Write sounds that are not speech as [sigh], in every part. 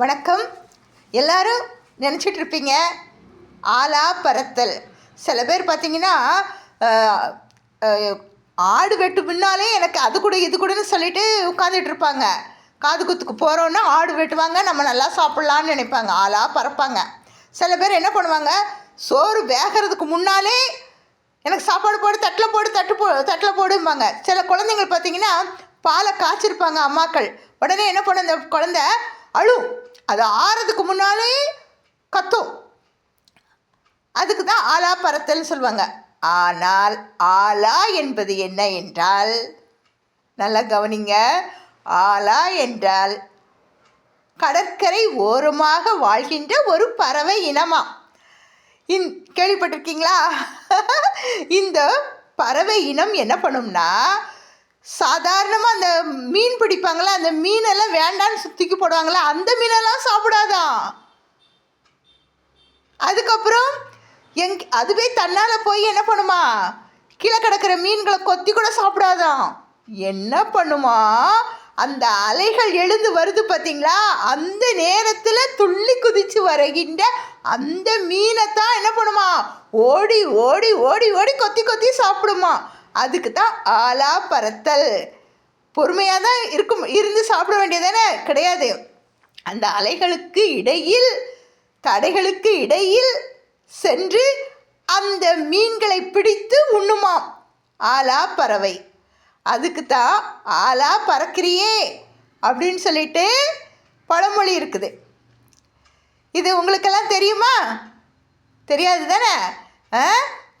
வணக்கம். எல்லாரும் நினச்சிட்டு இருப்பீங்க ஆலா பறத்தல் சில பேர் பார்த்தீங்கன்னா ஆடு வெட்டு முன்னாலே எனக்கு அது கூட இது கூடன்னு சொல்லிட்டு உட்காந்துட்டு இருப்பாங்க காது குத்துக்கு போகிறோன்னா ஆடு வெட்டுவாங்க நம்ம நல்லா சாப்பிட்லான்னு நினைப்பாங்க. ஆளா பறப்பாங்க. சில பேர் என்ன பண்ணுவாங்க சோறு வேகிறதுக்கு முன்னாலே எனக்கு சாப்பாடு போடு தட்டில் போடு தட்டு போ தட்டில் போடும்பாங்க. சில குழந்தைங்கள் பார்த்தீங்கன்னா பாலை காய்ச்சிருப்பாங்க அம்மாக்கள். உடனே என்ன பண்ண அந்த குழந்தை அழும். அது ஆறதுக்கு முன்னாலே கத்தும். அதுக்கு தான் ஆலா பறத்தல்னு சொல்லுவாங்க. ஆனால் ஆலா என்பது என்ன என்றால் நல்லா கவனிங்க. ஆலா என்றால் கடற்கரை ஓரமாக வாழ்கின்ற ஒரு பறவை இனமா. இந் கேள்விப்பட்டிருக்கீங்களா? [laughs] இந்த பறவை இனம் என்ன பண்ணும்னா சாதாரணமாக அந்த மீன் பிடிப்பாங்களே அந்த மீனெல்லாம் வேண்டான்னு சுத்திக்கு போடுவாங்களே அந்த மீனெல்லாம் சாப்பிடாதான் அதுக்கப்புறம் எங் அதுவே தன்னால் போய் என்ன பண்ணுமா? கீழே கிடக்கிற மீன்களை கொத்தி கூட சாப்பிடாதான் என்ன பண்ணுமா? அந்த அலைகள் எழுந்து வருது பார்த்தீங்களா அந்த நேரத்தில் துள்ளி குதிச்சு வருகின்ற அந்த மீனை தான் என்ன பண்ணுமா? ஓடி ஓடி ஓடி ஓடி கொத்தி கொத்தி சாப்பிடுமா? அதுக்கு தான் ஆலா பறத்தல். பொறுமையாக தான் இருக்கும் இருந்து சாப்பிட வேண்டியதானே கிடையாது. அந்த அலைகளுக்கு இடையில் தடைகளுக்கு இடையில் சென்று அந்த மீன்களை பிடித்து உண்ணுமாம் ஆலா பறவை. அதுக்கு தான் ஆலா பறக்கிறியே அப்படின்னு சொல்லிட்டு பழமொழி இருக்குது. இது உங்களுக்கெல்லாம் தெரியுமா? தெரியாது தானே ஆ?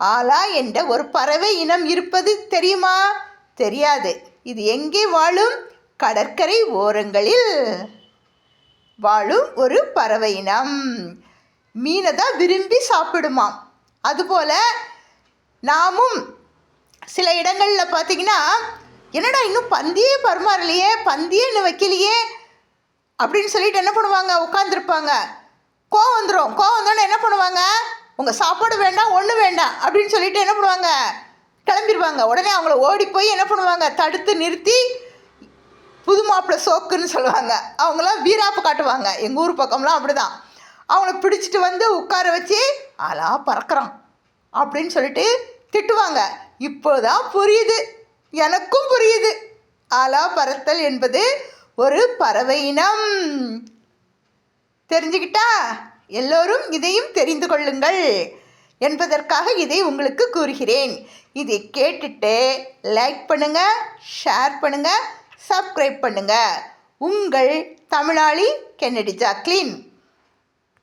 ஆலா என்ற ஒரு பறவை இனம் இருப்பது தெரியுமா? தெரியாது. இது எங்கே வாழும்? கடற்கரை ஓரங்களில் வாழும் ஒரு பறவை இனம். மீனை தான் விரும்பி சாப்பிடுமாம். அதுபோல் நாமும் சில இடங்களில் பார்த்தீங்கன்னா என்னடா இன்னும் பந்தியே பரிமாறலையே? பந்தியே இன்னும் வைக்கலையே? அப்படின்னு சொல்லிட்டு என்ன பண்ணுவாங்க? உட்காந்துருப்பாங்க கோவம் வந்துடும் கோவம் வந்தோடனே என்ன பண்ணுவாங்க? உங்கள் சாப்பாடு வேண்டாம் ஒன்று வேண்டாம் அப்படின்னு சொல்லிட்டு என்ன பண்ணுவாங்க? கிளம்பிடுவாங்க உடனே அவங்கள ஓடி போய் என்ன பண்ணுவாங்க? தடுத்து நிறுத்தி புது மாப்பிள்ளை சோக்குன்னு சொல்லுவாங்க. அவங்களாம் வீராப்பு காட்டுவாங்க. எங்கள் ஊர் பக்கம்லாம் அப்படிதான். அவங்கள பிடிச்சிட்டு வந்து உட்கார வச்சு ஆளா பறக்கிறான் அப்படின்னு சொல்லிட்டு திட்டுவாங்க. இப்போதான் புரியுது. எனக்கும் புரியுது. ஆலா பறத்தல் என்பது ஒரு பறவை இனம். தெரிஞ்சுக்கிட்டா? எல்லோரும் இதையும் தெரிந்து கொள்ளுங்கள் என்பதற்காக இதை உங்களுக்கு கூறுகிறேன். இதை கேட்டுட்டு லைக் பண்ணுங்க ஷேர் பண்ணுங்க சப்ஸ்கிரைப் பண்ணுங்க. உங்கள் தமிழாளி கென்னடி ஜாக்லின்.